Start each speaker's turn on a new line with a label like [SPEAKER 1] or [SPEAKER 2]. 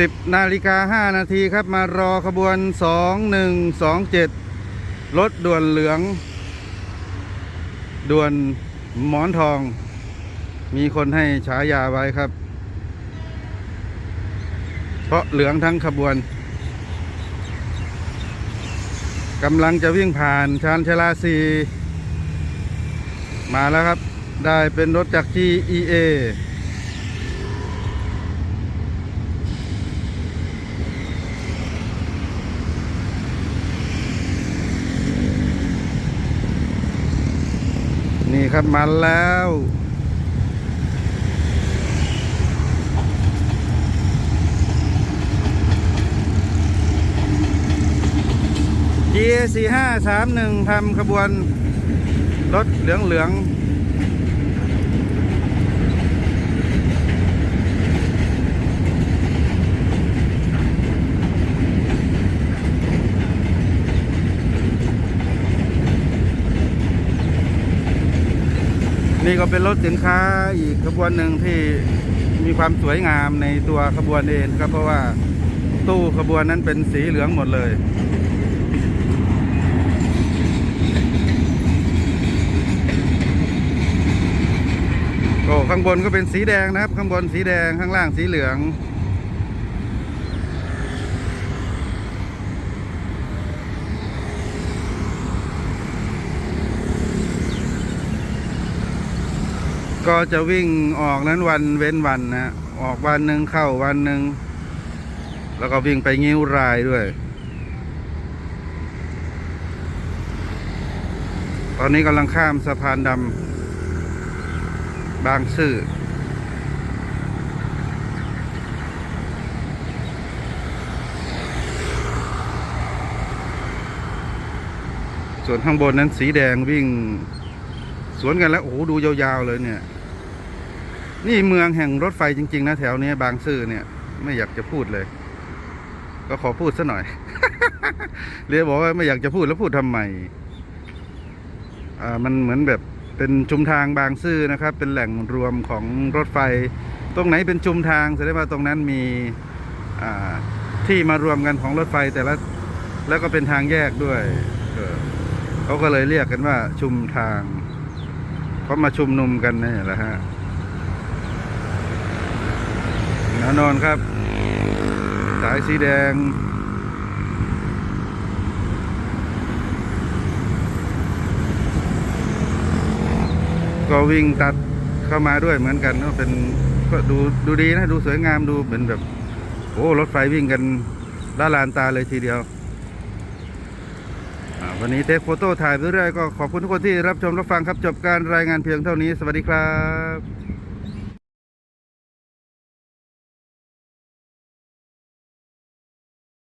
[SPEAKER 1] 10นาฬิกา5นาทีครับมารอขบวน 2127 รถด่วนเหลือง ด่วนหมอนทอง มีคนให้ฉายาไว้ครับ เพราะเหลืองทั้งขบวนกำลังจะวิ่งผ่านชานชาลาซีมาแล้วครับ ได้เป็นรถจาก GEA ครับมาแล้วเีสี่ห้าสามหนึ่งทำขบวนรถเหลืองเหลือง นี่ก็เป็นรถสินค้าอีกขบวนหนึ่งที่มีความสวยงามในตัวขบวนเองครับเพราะว่าตู้ขบวนนั้นเป็นสีเหลืองหมดเลย ก็ข้างบนก็เป็นสีแดงนะครับ ข้างบนสีแดงข้างล่างสีเหลือง ก็จะวิ่งออกนั้นวันเว้นวันนะออกวันหนึ่งเข้าวันหนึ่งแล้วก็วิ่งไปงิ้วรายด้วย ตอนนี้กำลังข้ามสะพานดำบางซื่อส่วนข้างบนนั้นสีแดงวิ่ง สวนกันแล้ว โอ้โห ดูยาวๆเลยเนี่ย นี่เมืองแห่งรถไฟจริง ๆ นะ แถวนี้บางซื่อเนี่ย ไม่อยากจะพูดเลย ก็ขอพูดซะหน่อยเรียกบอกว่าไม่อยากจะพูดแล้วพูดทำไมอ่ามันเหมือนแบบเป็นชุมทางบางซื่อนะครับ เป็นแหล่งรวมของรถไฟ ตรงไหนเป็นชุมทางแสดงว่าตรงนั้นมีอ่าที่มารวมกันของรถไฟแต่ละแล้วก็เป็นทางแยกด้วยเออเขาก็เลยเรียกกันว่าชุมทางเขามาชุมนุมกันนี่แหละฮะ น่นอนครับ สายสีแดง ก็วิ่งตัดเข้ามาด้วยเหมือนกันก็เป็นก็ดูดูดีนะ ดูสวยงามดูเหมือนแบบโอ้รถไฟวิ่งกันละลานตาเลยทีเดียววันนี้เทคโฟโต้ถ่ายไปเรื่อยๆก็ขอบคุณทุกคนที่รับชมรับฟังครับ จบการรายงานเพียงเท่านี้ สวัสดีครับ